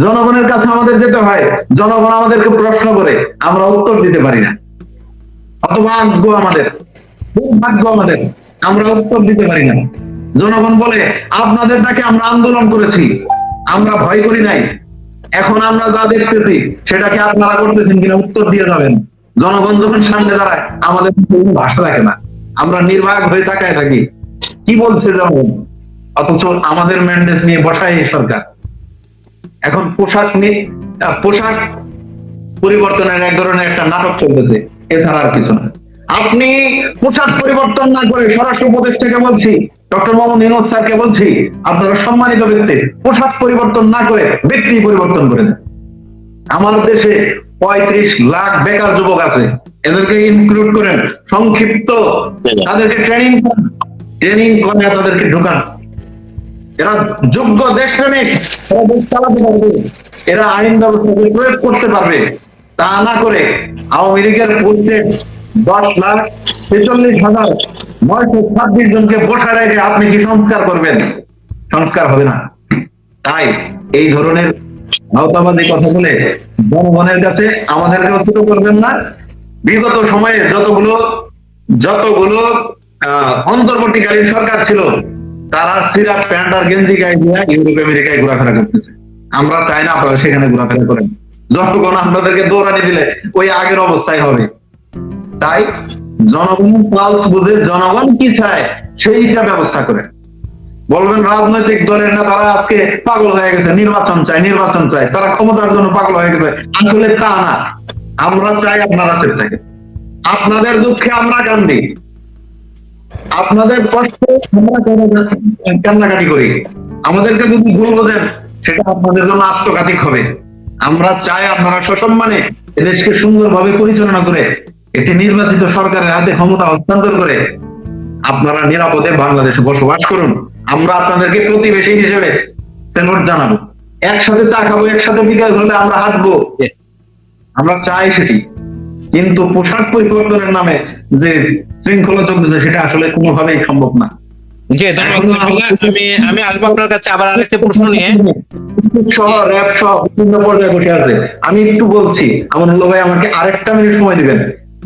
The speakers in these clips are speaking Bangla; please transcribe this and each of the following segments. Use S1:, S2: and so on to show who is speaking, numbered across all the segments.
S1: জনগণের কাছে আমাদের যেতে হয়, জনগণ আমাদেরকে প্রশ্ন করে, আমরা উত্তর দিতে পারি না। অতভাগ্য আমাদের ভাগ্য আমাদের, আমরা উত্তর দিতে পারি না। জনগণ বলে, আপনাদের ডাকে আমরা আন্দোলন করেছি, আমরা ভয় করি নাই। এখন আমরা যা দেখতেছি, সেটাকে আপনারা করতেছেন কিনা উত্তর দিয়ে যাবেন। জনগণ যখন সামনে দাঁড়ায়, আমাদের কোনো ভাষা রাখে না। আমরা নির্বাক হয়ে তাকায় থাকি। কি বলছে জনগণ অথচ আমাদের ম্যান্ডেট নিয়ে বসায় সরকার। এখন পোশাক নিয়ে পোশাক পরিবর্তনের এক ধরনের একটা নাটক চলতেছে এছাড়া আর কিছু না। আপনি পোশাক পরিবর্তন না করে স্বরাষ্ট্র উপদেষ্টাকে বলছি ডক্টর মোহাম্মদ ইউনুস স্যারকে বলছি আপনারা সম্মানিত ব্যক্তি পোশাক পরিবর্তন না করে ব্যক্তি পরিবর্তন করে দেন। আমাদের দেশে পঁয়ত্রিশ লাখ বেকার যুবক আছে এদেরকে ইনক্লুড করেন সংক্ষিপ্ত তাদেরকে ট্রেনিং ট্রেনিং করে তাদেরকে ঢুকান। এরা যোগ্য দেশপ্রেমিক, এরা দেশ চালাতে পারবে, এরা আইন ব্যবস্থাকে প্রয়োগ করতে পারবে। তা না করে আওয়ামী লীগের পোস্টে দশ লাখ ছেচল্লিশ হাজার নয়শো ছাব্বিশ জনকে বসা রেখে আপনি কি সংস্কার করবেন? সংস্কার হবে না। তাই এই ধরনের আওতাবাদী কথা বলে জনগণের কাছে আমাদেরকে ছোট করবেন না। বিগত সময়ে যতগুলো যতগুলো অন্তর্বর্তীকালীন সরকার ছিল তারা সিরাপ, প্যান্ট আর গেঞ্জি গায়ে দিয়ে ইউরোপ, আমেরিকায় ঘোরাফেরা করতেছে। আমরা চাই না সেখানে ঘোরাফেরা করেন। যতক্ষণ আপনাদেরকে দৌড়ানি দিলে ওই আগের অবস্থায় হবে। তাই জনগণ পালস বুঝে জনগণ কি চায়, সেইটা ব্যবস্থা করে বলবেন রাজনৈতিক দলের না তারা আজকে পাগল হয়ে গেছে, নির্বাচন চায়, নির্বাচন চাই তারা ক্ষমতার জন্য পাগল হয়ে গেছে। আসলে তা না। আমরা চাই আপনারা সেফ থাকে আপনাদের দুঃখে আমরা কান্দি। আপনাদের কষ্ট আমরা কান্নাকাটি করি। আমাদেরকে যদি ভুল বোঝেন, সেটা আপনাদের জন্য আত্মঘাতিক হবে। আমরা চাই আপনারা সসম্মানে এদেশকে সুন্দরভাবে পরিচালনা করে, একটি নির্বাচিত সরকারের হাতে ক্ষমতা হস্তান্তর করে আপনারা নিরাপদে বাংলাদেশে বসবাস করুন। আমরা আপনাদেরকে প্রতিবেশী হিসেবে সেলুট জানাব। একসাথে চা খাব, একসাথে বিকাশ হলে আমরা হাঁটবো। আমরা চাই সেটি। কিন্তু পোশাক পরিবর্তনের নামে যে শৃঙ্খলা চলতেছে সেটা আসলে কোনোভাবেই সম্ভব না।
S2: আমি আমি আসব আপনার কাছে আবার আরেকটা প্রশ্ন নিয়ে।
S1: সহ র্যাব সহ বিভিন্ন পর্যায়ে বসে আছে। আমি একটু বলছি ভাই আমাকে আরেকটা মিনিট সময় দিবেন।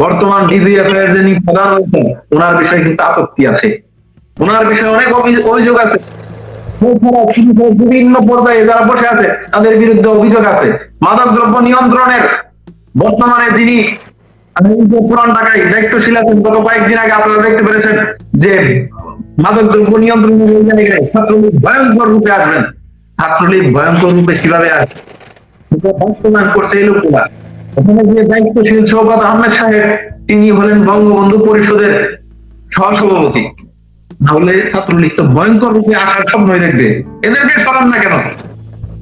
S1: বর্তমান ডিজিএফ এর যিনি প্রধান হয়েছেন ওনার বিষয়ে কিন্তু আপত্তি আছে। ওনার বিষয়ে অনেক অভিযোগ আছে। বিভিন্ন পর্যায়ে যারা বসে আছে তাদের বিরুদ্ধে অভিযোগ আছে। মাদক দ্রব্য নিয়ন্ত্রণের বর্তমানে যিনি তিনি হলেন বঙ্গবন্ধু পরিষদের সহসভাপতি। তাহলে ছাত্রলীগ তো ভয়ঙ্কর রূপে আসার স্বপ্নই দেখবে। এদেরকে সরান না কেন?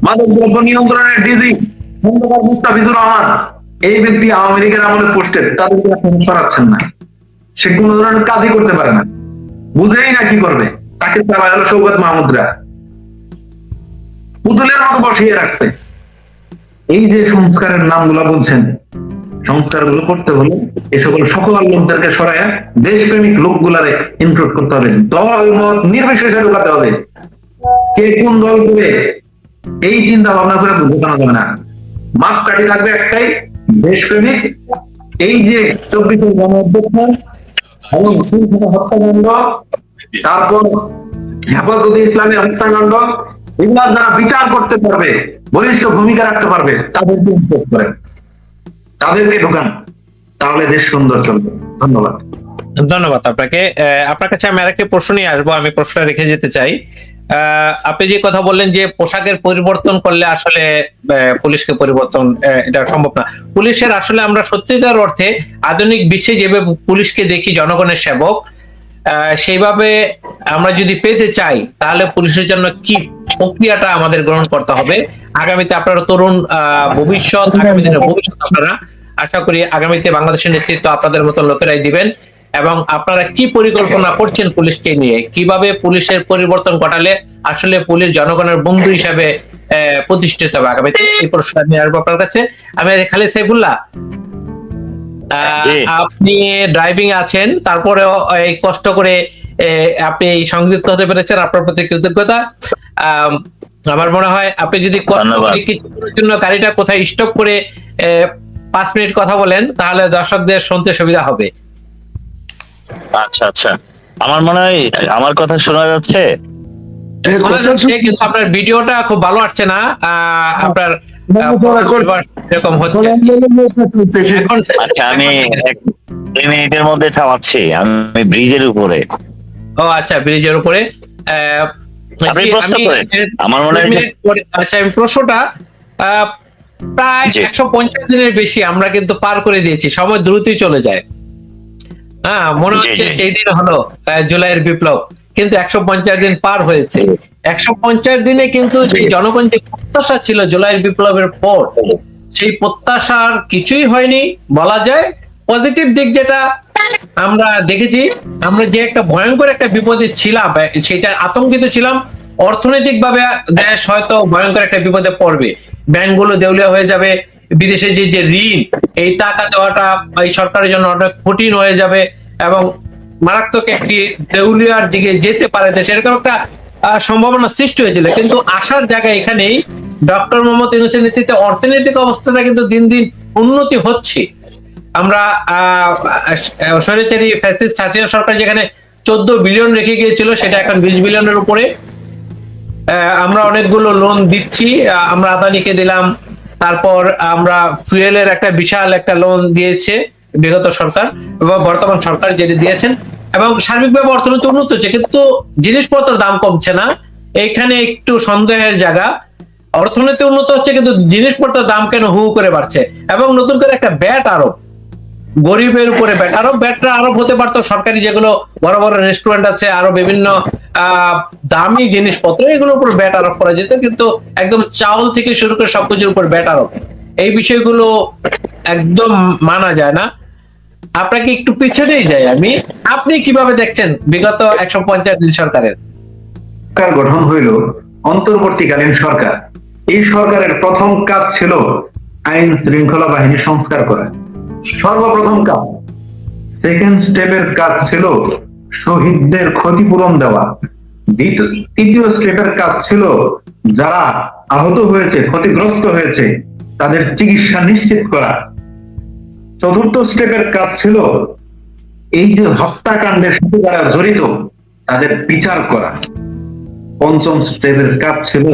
S1: মাদক দ্রব্য নিয়ন্ত্রণের ডিজি খন্দকার মুস্তাফিজুর রহমান। এই ব্যক্তি আওয়ামী লীগের আমলে পোস্টেড তাদেরকে এখন সরাচ্ছেন না। সে কোন ধরনের কাজই করতে পারে না। বুঝেই না কি করবে। তাকে চালা হলো সৌগত মাহমুদরা। পুতুলের মতো বসিয়ে রাখছে। এই যে সংস্কারের নামগুলো বলছেন সংস্কারগুলো করতে হলে এ সকল সকল লোকদেরকে সরায় দেশপ্রেমিক লোকগুলারে ইনক্লুড করতে হবে। দল মত নির্বিশেষে ঢুকাতে হবে। কে কোন দল করে এই চিন্তা ভাবনা করে বোঝানো যাবে না। মাপকাঠি থাকবে একটাই দেশপ্রেমিক এই যে হত্যাকাণ্ড, তারপর হেফাজতে ইসলামী হত্যাকাণ্ড যারা বিচার করতে পারবে, বলিষ্ঠ ভূমিকা রাখতে পারবে, তাদেরকে করেন তাদেরকে ঢোকান, তাহলে দেশ সুন্দর চলবে। ধন্যবাদ।
S2: ধন্যবাদ আপনাকে। আপনার কাছে আমি আরেকটা প্রশ্ন নিয়ে আসব, আমি প্রশ্ন রেখে যেতে চাই। আপনি যে কথা বললেন যে পোশাকের পরিবর্তন করলে আসলে পুলিশকে পরিবর্তন এটা সম্ভব না। পুলিশের আসলে আমরা সত্যিকার অর্থে আধুনিক বিশ্বে যেভাবে পুলিশকে দেখি, জনগণের সেবক সেইভাবে আমরা যদি পেতে চাই, তাহলে পুলিশের জন্য কি প্রক্রিয়াটা আমাদের গ্রহণ করতে হবে? আগামীতে আপনারা তরুণ ভবিষ্যৎ, আগামী দিনের ভবিষ্যৎ আপনারা আশা করি আগামীতে বাংলাদেশের নেতৃত্ব আপনাদের মতো লোকেরাই দিবেন। এবং আপনারা কি পরিকল্পনা করছেন পুলিশকে নিয়ে? কীভাবে পুলিশের পরিবর্তন ঘটালে আসলে পুলিশ জনগণের বন্ধু হিসাবে প্রতিষ্ঠিত হবে? আগামীতে এই প্রশ্নটা নিয়ে আসব আপনার কাছে। আমি খালি সাইফুল্লাহ আপনি ড্রাইভিং আছেন তারপরেও এই কষ্ট করে আপনি সংযুক্ত হতে পেরেছেন আপনার প্রতি কৃতজ্ঞতা। আম, আমার মনে হয় আপনি যদি। কিছুক্ষণের জন্য গাড়িটা কোথায় স্টপ করে পাঁচ মিনিট কথা বলেন তাহলে দর্শকদের শুনতে সুবিধা হবে।
S3: আচ্ছা আচ্ছা। আমার মনে হয় আমার কথা শোনা যাচ্ছে।
S2: কিন্তু আপনার ভিডিওটা খুব ভালো আসছে না। আপনার আহ, এরকম হচ্ছে। এখন
S3: আচ্ছা আমি দুই মিনিটের মধ্যে থামাচ্ছি। আমি ব্রিজের উপরে।
S2: ও আচ্ছা ব্রিজের উপরে। আহ,
S3: আপনি
S2: জি,
S3: প্রশ্ন
S2: আমি-
S3: করেন। আমার মনে হয়
S2: দুই মিনিট পরে- আচ্ছা আমি প্রশ্নটা আহ, প্রায় একশো পঞ্চাশ দিনের বেশি আমরা কিন্তু পার করে দিয়েছি। সময় দ্রুতই চলে যায়। হ্যাঁ মনে হচ্ছে সেই দিন হলো জুলাইয়ের বিপ্লব। কিন্তু একশো পঞ্চাশ দিন পার হয়েছে। একশো পঞ্চাশ দিনে কিন্তু যে জনগণ যে প্রত্যাশা ছিল জুলাইয়ের বিপ্লবের পর সেই প্রত্যাশার কিছুই হয়নি বলা যায়। পজিটিভ দিক যেটা আমরা দেখেছি আমরা যে একটা ভয়ঙ্কর একটা বিপদে ছিলাম সেটা আতঙ্কিত ছিলাম। অর্থনৈতিক ভাবে দেশ হয়তো ভয়ঙ্কর একটা বিপদে পড়বে। ব্যাংকগুলো দেউলিয়া হয়ে যাবে বিদেশে যে যে ঋণ এই টাকা দেওয়াটা এই সরকারের জন্য অনেক কঠিন হয়ে যাবে এবং মারাত্মক একটি দেউলিয়ার দিকে যেতে পারে দেশ। এরকম একটা সম্ভাবনা সৃষ্টি হয়েছিল। কিন্তু আসার জায়গা এখানেই ডক্টর মোহাম্মদ ইউনুসের নেতৃত্বে অর্থনৈতিক অবস্থাটা কিন্তু দিন দিন উন্নতি হচ্ছে। আমরা আহ, ফ্যাসিস্ট হাসিনা সরকার যেখানে চোদ্দ বিলিয়ন রেখে গিয়েছিল সেটা এখন বিশ বিলিয়নের উপরে। আমরা অনেকগুলো লোন দিচ্ছি। আমরা আদানিকে দিলাম। তারপর আমরা ফুয়েলের একটা বিশাল একটা লোন দিয়েছে বিগত সরকার এবং বর্তমান সরকার যেটি দিয়েছেন। এবং সার্বিকভাবে অর্থনীতি উন্নত হচ্ছে, কিন্তু জিনিসপত্রের দাম কমছে না। এখানে একটু সন্দেহের জায়গা। অর্থনীতি উন্নত হচ্ছে, কিন্তু জিনিসপত্রের দাম কেন হু করে বাড়ছে? এবং নতুন করে একটা ব্যাট আরোপ। গরিবের উপরে ব্যাট আরও ব্যাটটা আরও হতে পারতো। সরকারি যেগুলো বড় বড় রেস্টুরেন্ট আছে, আরও বিভিন্ন দামি জিনিসপত্র, এগুলোর উপর ব্যাট আরোপ করা যেত, কিন্তু একদম চাউল থেকে শুরু করে সবকিছুর উপর ব্যাট আরোপ। এই বিষয়গুলো একদম মানা যায় না। আপনাকে একটু পিছনেই যাই আমি। আপনি কীভাবে দেখছেন বিগত একশো পঞ্চাশ দিন সরকারের?
S1: সরকার গঠন হইল অন্তর্বর্তীকালীন সরকার। এই সরকারের প্রথম কাজ ছিল আইন শৃঙ্খলা বাহিনী সংস্কার করা। সর্বপ্রথম কাজ। সেকেন্ড স্টেপের কাজ ছিল শহীদদের ক্ষতিপূরণ দেওয়া। তৃতীয় স্টেপের কাজ ছিল, যারা আহত হয়েছে, ক্ষতিগ্রস্ত হয়েছে, তাদের চিকিৎসা নিশ্চিত করা। চতুর্থ স্টেপের কাজ ছিল, এই যে হত্যাকাণ্ডের সাথে যারা জড়িত, তাদের বিচার করা। পঞ্চম স্টেপের কাজ ছিল,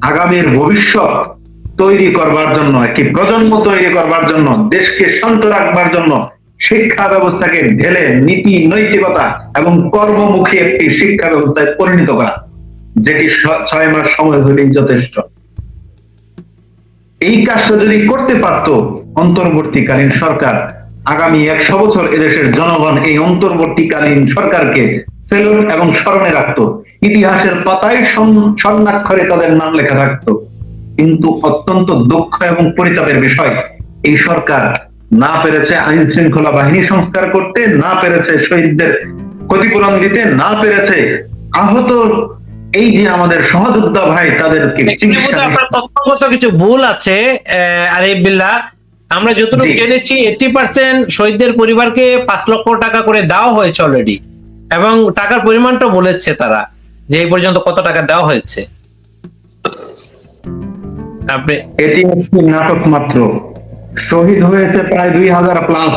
S1: আগামীর ভবিষ্যৎ তৈরি করবার জন্য, একটি প্রজন্ম তৈরি করবার জন্য, দেশকে শান্ত রাখবার জন্য শিক্ষা ব্যবস্থাকে ঢেলে নীতি, নৈতিকতা এবং কর্মমুখী একটি শিক্ষা ব্যবস্থায় পরিণত করা, যেটি ছয় মাস সময় হলেই যথেষ্ট। এই কাজটা যদি করতে পারত, অন্তর্বর্তীকালীন সরকার, আগামী একশো বছর এদেশের জনগণ এই অন্তর্বর্তীকালীন সরকারকে সেলুট এবং স্মরণে রাখতো। ইতিহাসের পাতায় স্বর্ণ- স্বর্ণাক্ষরে তাদের নাম লেখা থাকতো। কিন্তু অত্যন্ত দুঃখ এবং পরিতাপের বিষয়, এই সরকার না পেরেছে আইন শৃঙ্খলা বাহিনী সংস্কার করতে না পেরেছে শহীদদের ক্ষতিপূরণ দিতে না পেরেছে আহত এই যে আমাদের সহযোদ্ধা ভাই তাদেরকে
S2: তথ্যগত কিছু ভুল আছে আহ, আরিফ বিল্লাহ। আমরা যতটুকু জেনেছি এইটি পার্সেন্ট শহীদদের পরিবারকে পাঁচ লক্ষ টাকা করে দেওয়া হয়েছে অলরেডি এবং টাকার পরিমাণটা বলেছে তারা যে এই পর্যন্ত কত টাকা দেওয়া হয়েছে। আপনি
S1: এটি একটি নাটক মাত্র। শহীদ হয়েছে প্রায় দুই হাজার প্লাস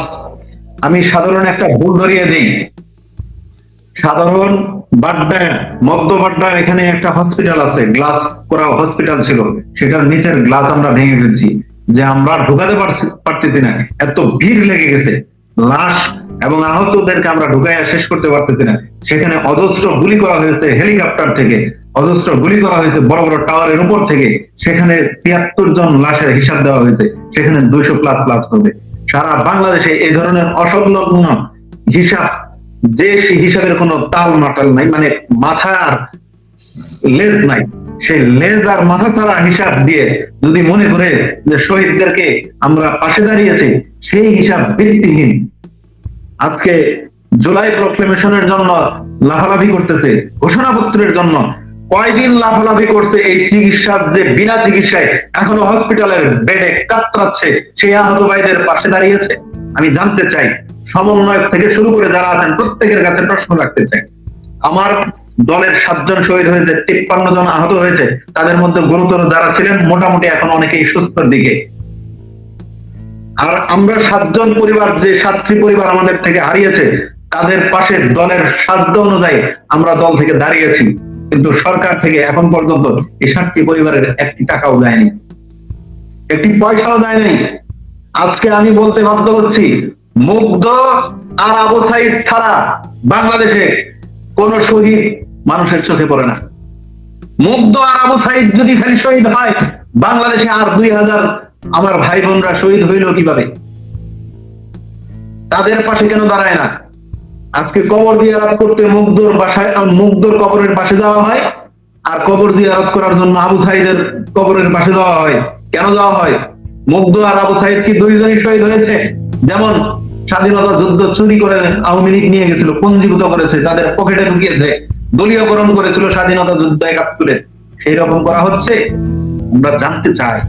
S1: আমি সাধারণ একটা ভুল ধরিয়ে দিই। সাধারণ বাড্ডা মধ্য বাড্ডা এখানে একটা হসপিটাল আছে গ্লাস করা হসপিটাল ছিল। সেটার নিচের গ্লাস আমরা ভেঙে ফেলছি, যে আমরা ঢুকাতে পারতেছি না। এত ভিড় লেগে গেছে। লাশ এবং আহতদেরকে আমরা ঢুকাইয়া শেষ করতে পারতেছি না। সেখানে অজস্র গুলি করা হয়েছে হেলিকপ্টার থেকে। অজস্র গুলি করা হয়েছে, বড় বড় টাওয়ারের উপর থেকে। সেখানে ছিয়াত্তর জন লাশের হিসাব দেওয়া হয়েছে, সেখানে দুইশো প্লাস প্লাস হবে। সারা বাংলাদেশে এই ধরনের অসংলগ্ন হিসাব, যে হিসাবের কোনো তাল মাটাল নাই মানে মাথার লেজ নাই। সেই লেজ আর মাথা ছাড়া হিসাব দিয়ে যদি মনে করে যে শহীদদেরকে আমরা পাশে দাঁড়িয়েছি, সেই হিসাব ভিত্তিহীন। আজকে জুলাই প্রক্লেমেশনের জন্য লাফালাফি করতেছে, ঘোষণাপত্রের জন্য কয়দিন লাফালাফি করছে এই চিকিৎসার যে বিনা চিকিৎসায়? এখনও হসপিটালের বেডে কাতরাচ্ছে, সেই আহত ভাইদের পাশে দাঁড়িয়েছে। আমি জানতে চাই, সমন্বয়ক থেকে শুরু করে যারা আছেন, প্রত্যেকের কাছে প্রশ্ন রাখতে চাই। আমার দলের সাতজন শহীদ হয়েছে, তিপ্পান্ন জন আহত হয়েছে। তাদের মধ্যে গুরুতর যারা ছিলেন, মোটামুটি এখন অনেকেই সুস্থর দিকে। আর আমরা সাতজন পরিবার, যে সাতটি পরিবার আমাদের থেকে হারিয়েছে, তাদের পাশে দলের সাধ্য অনুযায়ী আমরা দল থেকে দাঁড়িয়েছি। কিন্তু সরকার থেকে এখন পর্যন্ত এই সাতটি পরিবারের একটি টাকাও দেয়নি। একটি পয়সাও দেয়নি। আজকে আমি বলতে বাধ্য হচ্ছি, মুগ্ধ আর আবু ছাড়া বাংলাদেশে কোন শহীদ মানুষের চোখে পড়ে না। মুগ্ধ আর আবু সাইদ যদি খালি শহীদ হয়, বাংলাদেশে আর দুই হাজার আমার ভাই বোনরা শহীদ হইল কীভাবে? তাদের পাশে কেন দাঁড়ায় না? আজকে কবর জিয়ারত করতে মুগ্ধর বাসায় মুগ্ধর কবরের পাশে যাওয়া হয়। আর কবর জিয়ারত করার জন্য আবু সাইদের কবরের পাশে যাওয়া হয়। কেন যাওয়া হয়? মুগ্ধ আর আবু সাইদ কি দুইজনই শহীদ হয়েছে? যেমন স্বাধীনতা যুদ্ধ চুরি করে আওয়ামী লীগ নিয়ে গেছিল, পঞ্জীভূত করেছে, তাদের পকেটে ঢুকিয়েছে দলীয়করণ করেছিল স্বাধীনতা যুদ্ধ একাত্তরে। সেই রকম করা হচ্ছে? আমরা জানতে চাই।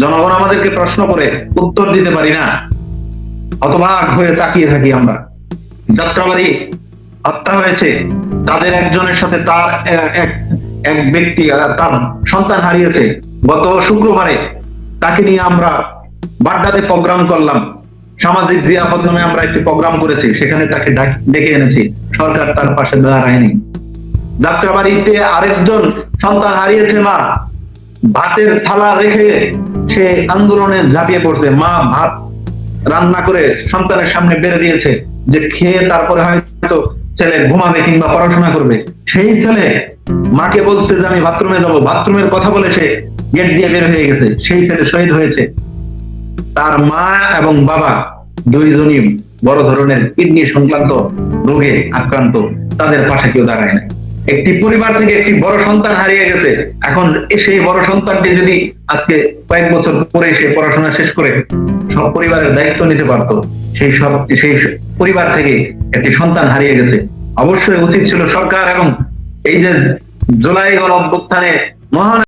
S1: জনগণ আমাদেরকে প্রশ্ন করে উত্তর দিতে পারি না। হতবাক হয়ে তাকিয়ে থাকি আমরা। যাত্রাবাড়ি হত্যা হয়েছে, তাদের একজনের সাথে তার এক এক ব্যক্তি তার সন্তান হারিয়েছে। গত শুক্রবারে তাকে নিয়ে আমরা বাড্ডাতে প্রোগ্রাম করলাম। সামাজিক জিয়াফত নামে আমরা একটি প্রোগ্রাম করেছি, সেখানে তাকে ডেকে এনেছি। সরকার তার পাশে দাঁড়ায়নি। যাত্রাবাড়িতে আরেকজন সন্তান হারিয়েছে মা। ভাতের থালা রেখে সে আন্দোলনে ঝাঁপিয়ে পড়ছে। মা ভাত রান্না করে সন্তানের সামনে বেড়ে দিয়েছে। যে খেয়ে তারপরে হয়তো ছেলে ঘুমাবে কিংবা পড়াশোনা করবে, সেই ছেলে মাকে বলছে যে আমি বাথরুমে যাব। বাথরুমের কথা বলে সে গেট দিয়ে বের হয়ে গেছে। সেই ছেলে শহীদ হয়েছে। তার মা এবং বাবা দুইজনই বড় ধরনের কিডনি সংক্রান্ত রোগে আক্রান্ত। তাদের পাশে কেউ দাঁড়ায় না একটি পরিবার থেকে একটি বড় সন্তান হারিয়ে গেছে। এখন সেই বড় সন্তানটি যদি আজকে কয়েক বছর পরে সে পড়াশোনা শেষ করে সব পরিবারের দায়িত্ব নিতে পারতো, সেই সব, সেই পরিবার থেকে একটি সন্তান হারিয়ে গেছে। অবশ্যই উচিত ছিল সরকার এবং এই যে জুলাই গণ অভ্যুত্থানে মহান